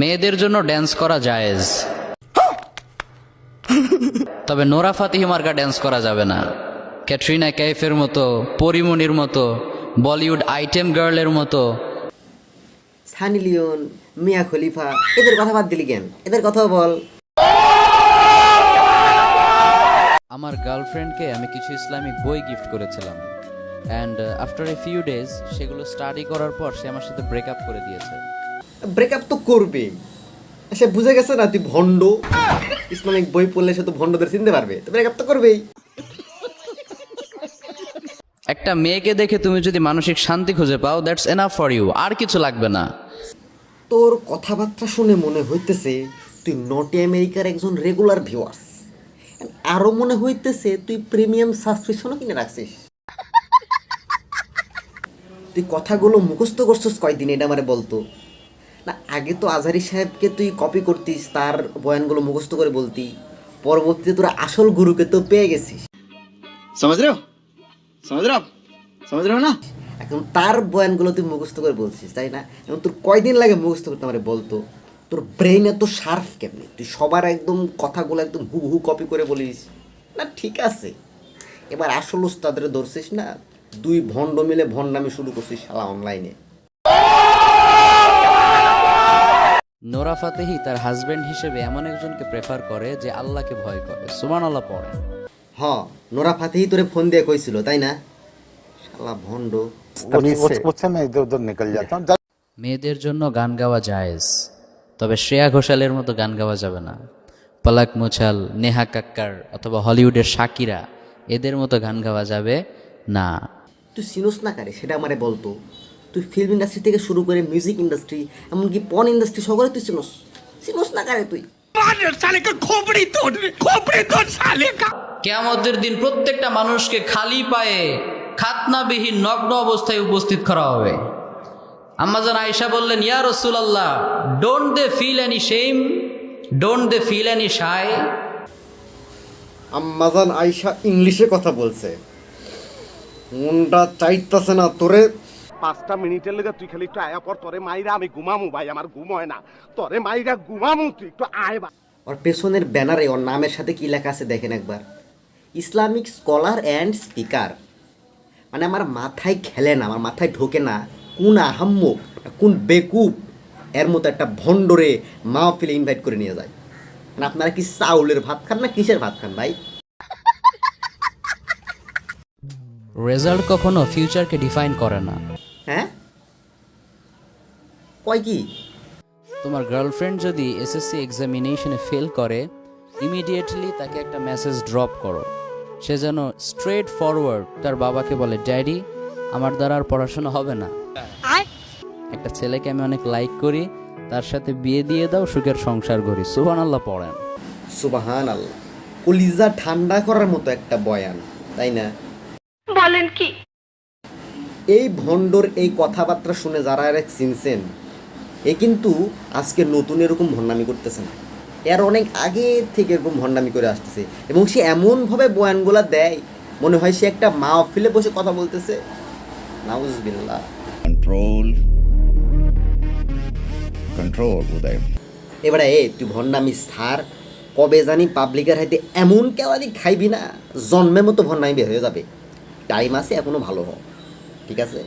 মেয়েদের জন্য ড্যান্স করা জায়েজ। তবে নোরা ফাতিহি মার্কা ড্যান্স করা যাবে না। ক্যাটরিনা কাইফের মতো পরিমণির মতো বলিউড আইটেম গার্লের মতো। সানি লিওন মিয়া খলিফা এদের কথা বাদ দিলি কেন? এদের কথাও বল। আমার গার্লফ্রেন্ডকে আমি কিছু ইসলামিক বই গিফট করেছিলাম। And after a few days সেগুলো স্টাডি করার পর সে আমার সাথে ব্রেকআপ করে দিয়েছে। ব্রেকআপ তো করবে সে বুঝে গেছে না তুই ভণ্ড। ইসলামিক বই পড়লে সে তো ভণ্ডদের চিনতে পারবে। তো ব্রেকআপ তো করবেই। একটা মেয়েকে দেখে তুমি যদি মানসিক শান্তি খুঁজে পাও দ্যাটস এনাফ ফর ইউ আর কিছু লাগবে না। তোর কথাবার্তা শুনে মনে হইতেছে তুই নটি আমেরিকার একজন রেগুলার ভিউয়ার্স আরও মনে হইতেছে তুই প্রিমিয়াম সাবস্ক্রিপশনও কিনে রাখছিস। তুই কথাগুলো মুখস্থ করছিস কয়দিন এটা আমারে বলতো। না আগে তো আজহারি সাহেবকে তুই কপি করতিস তার বয়ানগুলো মুখস্থ করে বলতি। পরবর্তীতে তোরা আসল গুরুকে তো পেয়ে গেছিস। সমাজ রেও সমাজ রেও সমাজ রেও না? এখন তার বয়ানগুলো তুই মুখস্থ করে বলছিস তাই না? এখন তোর কয়দিন লাগে মুখস্থ করতে আমার বলতো তোর ব্রেন এত শার্প কেমনি? তুই সবার একদম কথাগুলো একদম হু হু কপি করে বলিস। না ঠিক আছে। এবার আসল উস্তাদের ধরছিস না দুই ভণ্ড মিলে ভণ্ডামি শুরু করছিস শালা অনলাইনে নোরা ফাতেহি তার হাজব্যান্ড হিসেবে এমন একজনকে প্রেফার করে যে আল্লাহকে ভয় করে। সুমান আল্লাহ পড়ে। হ্যাঁ নোরা ফাতেহি তোরে ফোন দিয়ে কইছিল তাই না? শালা ভন্ড মেয়েদের জন্য গান গাওয়া জায়েজ তবে শ্রেয়া ঘোষালের মতো গান গাওয়া যাবে না। পলাক মুছাল নেহা কাক্কার অথবা হলিউডের শাকিরা এদের মতো গান গাওয়া যাবে না। তুই সিনোস না কারে সেটা আমারে বলতো তুই ফিল্ম ইন্ডাস্ট্রি থেকে শুরু করে মিউজিক ইন্ডাস্ট্রি এমনকি পন ইন্ডাস্ট্রি সকলে তুই চিনোস। চিনোস না কারে তুই? কেয়ামতের দিন প্রত্যেকটা মানুষকে খালি পায়ে খাতনাবিহীন নগ্ন অবস্থায় উপস্থিত করা হবে। আম্মাজান আয়েশা বললেন ইয়া রসুলাল্লাহ don't they feel any shame don't they feel any shy আম্মাজান আইসা ইংলিশে কথা বলছে। মনটা চাইতাছে না তোরে পাঁচটা মিনিটের লেগে তুই খালি একটু আয়া পর তোরে মাইরা আমি ঘুমামু ভাই আমার ঘুম হয় না। তোরে মাইরা ঘুমামু তুই একটু আয় বা ওর পেছনের ব্যানারে ওর নামের সাথে কি লেখা আছে দেখেন একবার? Islamic scholar and speaker. মানে আমার মাথায় খেলে না আমার মাথায় ঢোকে না কোন আহাম্মক কোন বেকুব এর মতো একটা ভণ্ডরে মাহফিলে ইনভাইট করে নিয়ে যায়। মানে আপনারা কি চাউলের ভাত খান না কিসের ভাত খান ভাই? রেজাল্ট কখনো ফিউচারকে ডিফাইন করে না। কয় কি? তোমার গার্লফ্রেন্ড যদি এসএসসি এক্সামিনেশনে ফেল করে ইমিডিয়েটলি তাকে একটা মেসেজ ড্রপ করো। সে যেন স্ট্রেট ফরওয়ার্ড তার বাবাকে বলে ড্যাডি আমার দ্বারা আর পড়াশোনা হবে না। একটা ছেলেকে আমি অনেক লাইক করি তার সাথে বিয়ে দিয়ে দাও সুখের সংসার করি। সুবান আল্লাহ পড়েন। সুবাহান আল্লাহ কলিজা ঠান্ডা করার মতো একটা বয়ান তাই না? বলেন কি? এই ভণ্ডর এই কথাবার্তা শুনে যারা এর চিনছেন এ কিন্তু আজকে নতুন এরকম ভণ্ডামি করতেছে না। এর অনেক আগে থেকে এরকম ভণ্ডামি করে আসতেছে এবং সে এমনভাবে বয়ানগুলা দেয় মনে হয় সে একটা মাহফিলে বসে কথা বলতেছে। control. Control উদয়। এবারে এ তুই ভণ্ডামি সার কবে জানি পাবলিকের হাতে এমন কেওয়ালি খাইবি না জন্মের মতো ভণ্ডামি বের হয়ে যাবে। টাইম আছে এখনও ভালো হ। ঠিক আছে?